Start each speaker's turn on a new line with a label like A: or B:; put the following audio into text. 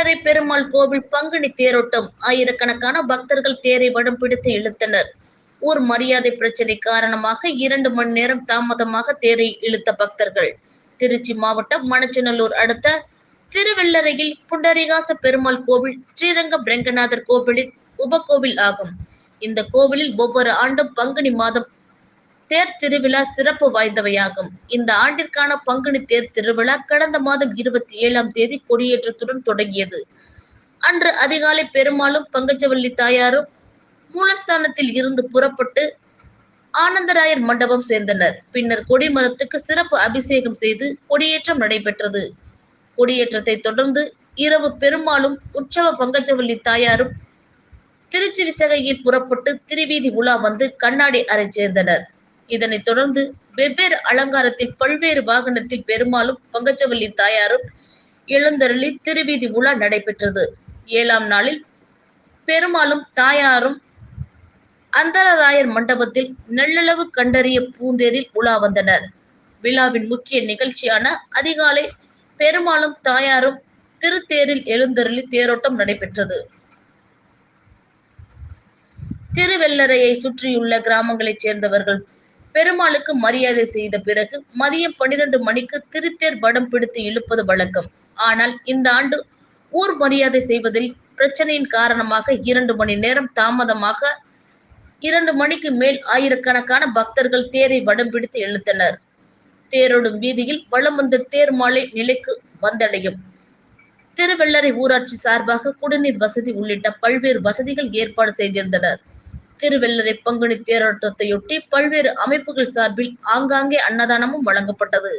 A: திருவெள்ளரை பெருமாள் கோவில் பங்குனி தேரோட்டம் ஆயிரக்கணக்கான பக்தர்கள் தேரை வடம் பிடித்து இழுத்தனர். ஊர் மரியாதை பிரச்சனை காரணமாக இரண்டு மணி நேரம் தாமதமாக தேரை இழுத்த பக்தர்கள். திருச்சி மாவட்டம் மணச்சநல்லூர் அடுத்த திருவெள்ளரையில் புண்டரிகாச பெருமாள் கோவில் ஸ்ரீரங்கம் ரெங்கநாதர் கோவிலின் உபகோவில் ஆகும். இந்த கோவிலில் ஒவ்வொரு ஆண்டும் பங்குனி மாதம் தேர் திருவிழா சிறப்பு வாய்ந்தவையாகும். இந்த ஆண்டிற்கான பங்குனி தேர் திருவிழா கடந்த மாதம் இருபத்தி ஏழாம் தேதி கொடியேற்றத்துடன் தொடங்கியது. அன்று அதிகாலை பெருமாளும் பங்கஜவல்லி தாயாரும் மூலஸ்தானத்தில் இருந்து புறப்பட்டு ஆனந்தராயர் மண்டபம் சேர்ந்தனர். பின்னர் கொடிமரத்துக்கு சிறப்பு அபிஷேகம் செய்து கொடியேற்றம் நடைபெற்றது. கொடியேற்றத்தை தொடர்ந்து இரவு பெருமாளும் உற்சவ பங்கஜவல்லி தாயாரும் திருச்சி விசகையில் புறப்பட்டு திருவீதி உலா வந்து கண்ணாடி அறை சேர்ந்தனர். இதனைத் தொடர்ந்து வெவ்வேறு அலங்காரத்தில் பல்வேறு வாகனத்தில் பெருமாளும் பங்கஜவல்லி தாயாரும் எழுந்தருளி திருவீதி உலா நடைபெற்றது. ஏழாம் நாளில் பெருமாளும் தாயாரும் அந்தரராயர் மண்டபத்தில் நெல்லளவு கண்டறிய பூந்தேரில் உலா வந்தனர். விழாவின் முக்கிய நிகழ்ச்சியான அதிகாலை பெருமாளும் தாயாரும் திருத்தேரில் எழுந்தருளி தேரோட்டம் நடைபெற்றது. திருவெல்லரையை சுற்றியுள்ள கிராமங்களைச் சேர்ந்தவர்கள் பெருமாளுக்கு மரியாதை செய்த பிறகு மதியம் பன்னிரண்டு மணிக்கு திருத்தேர் வடம் பிடித்து இழுப்பது வழக்கம். ஆனால் இந்த ஆண்டு ஊர் மரியாதை செய்வதில் பிரச்சனையின் காரணமாக இரண்டு மணி நேரம் தாமதமாக இரண்டு மணிக்கு மேல் ஆயிரக்கணக்கான பக்தர்கள் தேரை வடம் பிடித்து இழுத்தனர். தேரோடும் வீதியில் வலம் வந்த தேர் மாலை நிலைக்கு வந்தடையும். திருவெள்ளரை ஊராட்சி சார்பாக குடிநீர் வசதி உள்ளிட்ட பல்வேறு வசதிகள் ஏற்பாடு செய்திருந்தனர். திருவெள்ளரை பங்குனி தேரோட்டத்தையொட்டி பல்வேறு அமைப்புகள் சார்பில் ஆங்காங்கே அன்னதானமும் வழங்கப்பட்டது.